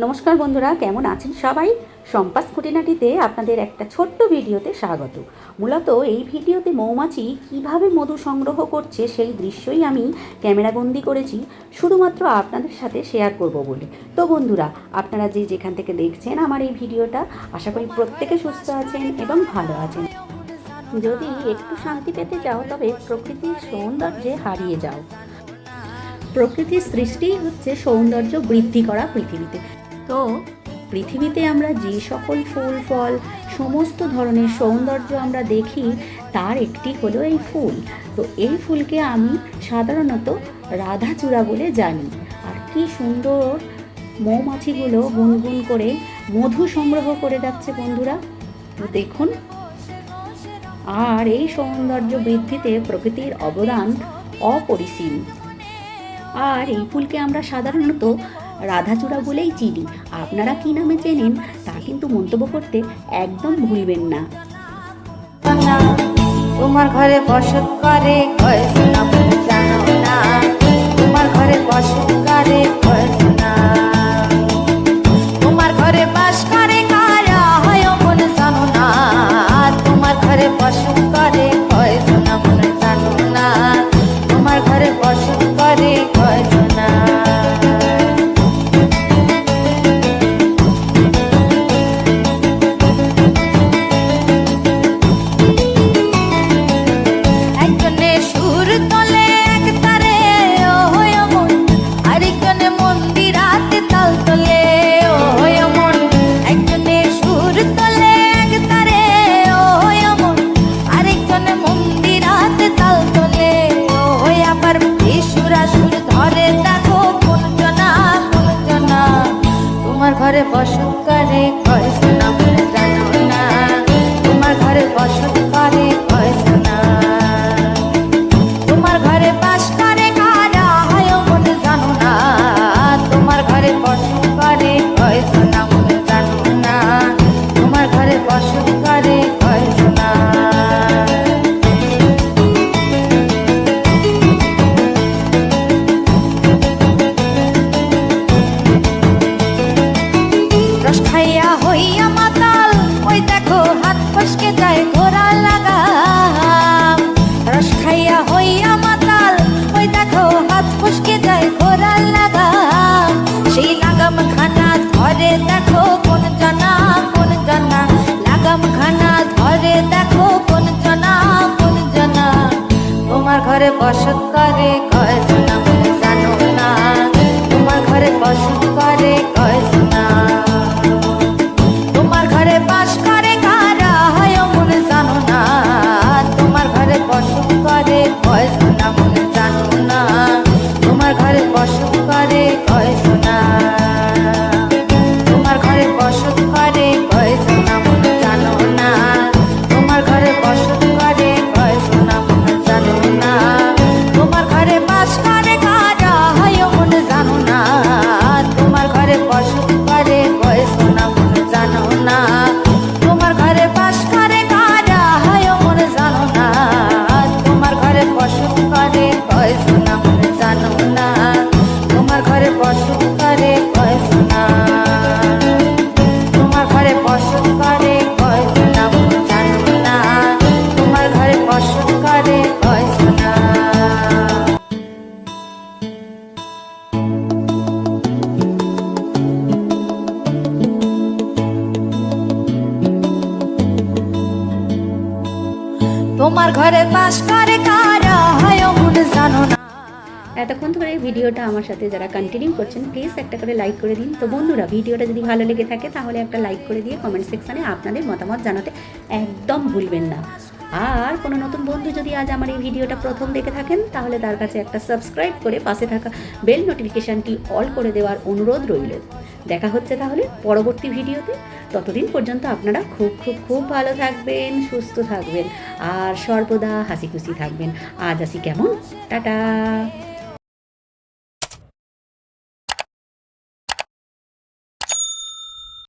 নমস্কার বন্ধুরা, কেমন আছেন সবাই? সম্পাস খুঁটিনাটিতে আপনাদের একটা ছোট্ট ভিডিওতে স্বাগত। মূলত এই ভিডিওতে মৌমাছি কীভাবে মধু সংগ্রহ করছে সেই দৃশ্যই আমি ক্যামেরাবন্দি করেছি, শুধুমাত্র আপনাদের সাথে শেয়ার করব বলে। তো বন্ধুরা, আপনারা যে যেখান থেকে দেখছেন আমার এই ভিডিওটা, আশা করি প্রত্যেকে সুস্থ আছেন এবং ভালো আছেন। যদি একটু শান্তি পেতে চাও, তবে প্রকৃতির সৌন্দর্যে হারিয়ে যাও। প্রকৃতির সৃষ্টিই হচ্ছে সৌন্দর্য বৃদ্ধি করা পৃথিবীতে। তো পৃথিবীতে আমরা যে সকল ফুল, ফল, সমস্ত ধরনের সৌন্দর্য আমরা দেখি, তার একটি হলো এই ফুল। তো এই ফুলকে আমি সাধারণত রাধাচূড়া বলে জানি। আর কি সুন্দর মৌমাছিগুলো গুনগুন করে মধু সংগ্রহ করে যাচ্ছে বন্ধুরা। তো দেখুন। আর এই সৌন্দর্য বৃদ্ধিতে প্রকৃতির অবদান অপরিসীম। আর এই ফুলকে আমরা সাধারণত রাধাচূড়া বলেই চিনি। আপনারা কী নামে চেনেন, তা কিন্তু মন্তব্য করতে একদম ভুলবেন না। তোমার ঘরে বসত করে না। তোমার ঘরে বসত করে ঘরে বসত করে কয় শোনা বলে জানো না। তোমার ঘরে বসত ঘরে তোমার ঘরে বাস করে হয় জানো না। এতক্ষণ ধরে ভিডিওটা আমার সাথে যারা কন্টিনিউ করছেন প্লিজ একটা করে লাইক করে দিন। তো বন্ধুরা, ভিডিওটা যদি ভালো লেগে থাকে, তাহলে একটা লাইক করে দিয়ে কমেন্ট সেকশানে আপনাদের মতামত জানাতে একদম ভুলবেন না। আর কোনো নতুন বন্ধু যদি আজ আমার এই ভিডিওটা প্রথম দেখে থাকেন, তাহলে তার কাছে একটা সাবস্ক্রাইব করে পাশে থাকা বেল নোটিফিকেশানটি অল করে দেওয়ার অনুরোধ রইল। দেখা হচ্ছে তাহলে পরবর্তী ভিডিওতে। ততদিন পর্যন্ত আপনারা খুব খুব খুব ভালো থাকবেন, সুস্থ থাকবেন, আর সর্বদা হাসি খুশি থাকবেন। আজ আসি কেমন? টাটা!